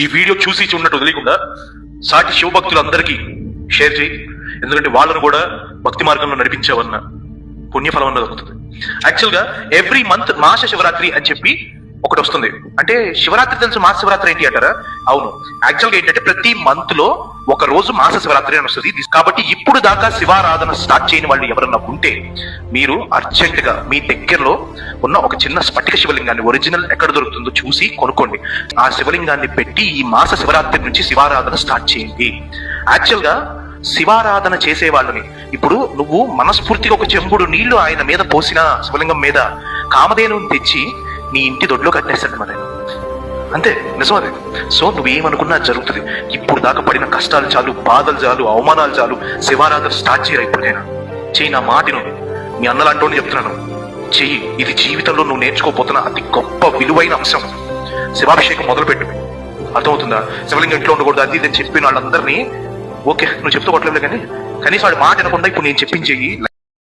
ఈ వీడియో చూసి ఉన్నట్టు వదిలేకుండా సాటి శివభక్తులందరికీ షేర్ చేయి. ఎందుకంటే వాళ్ళను కూడా భక్తి మార్గంలో నడిపించావన్న పుణ్యఫలం అన్న దొరుకుతుంది యాక్చువల్గా ఎవ్రీ మంత్ మాస శివరాత్రి అని చెప్పి ఒకటి వస్తుంది. అంటే శివరాత్రి తెలుసు మాస శివరాత్రి ఏంటి అంటారా? అవును. యాక్చువల్గా ఏంటంటే ప్రతి మంత్లో ఒక రోజు మాస శివరాత్రి అని వస్తుంది. కాబట్టి ఇప్పుడు దాకా శివారాధన స్టార్ట్ చేయని వాళ్ళు ఎవరన్నా ఉంటే మీరు అర్జెంట్గా మీ దగ్గరలో ఉన్న ఒక చిన్న స్ఫటిక శివలింగాన్ని ఒరిజినల్ ఎక్కడ దొరుకుతుందో చూసి కొనుక్కోండి. ఆ శివలింగాన్ని పెట్టి ఈ మాస శివరాత్రి నుంచి శివారాధన స్టార్ట్ చేయండి. యాక్చువల్గా శివారాధన చేసే వాళ్ళని ఇప్పుడు నువ్వు మనస్ఫూర్తిగా ఒక చెంబుడు నీళ్ళు ఆయన మీద పోసిన శివలింగం మీద కామధేను తెచ్చి నీ ఇంటి దొడ్లో కట్టేస్తాడు మన అంతే నిజం అదే సో నువ్వేమనుకున్నా జరుగుతుంది. ఇప్పుడు దాకా పడిన కష్టాలు చాలు బాధలు చాలు అవమానాలు చాలు శివారాధన స్టార్ట్ చేయరా ఇప్పటికైనా చేయి నా మాటిను మీ అన్నలాంటోని చెప్తున్నాను. చెయ్యి ఇది జీవితంలో నువ్వు నేర్చుకోపోతున్న అతి గొప్ప విలువైన అంశం. శివాభిషేకం మొదలుపెట్టు. అర్థమవుతుందా? శివలింగం ఇంట్లో ఉండకూడదు అది ఇది చెప్పిన వాళ్ళందరినీ ఓకే నువ్వు చెప్తూ కొట్టలేదు కానీ కనీసం వాడి మాట వినకుండా ఇప్పుడు నేను చెప్పించేయి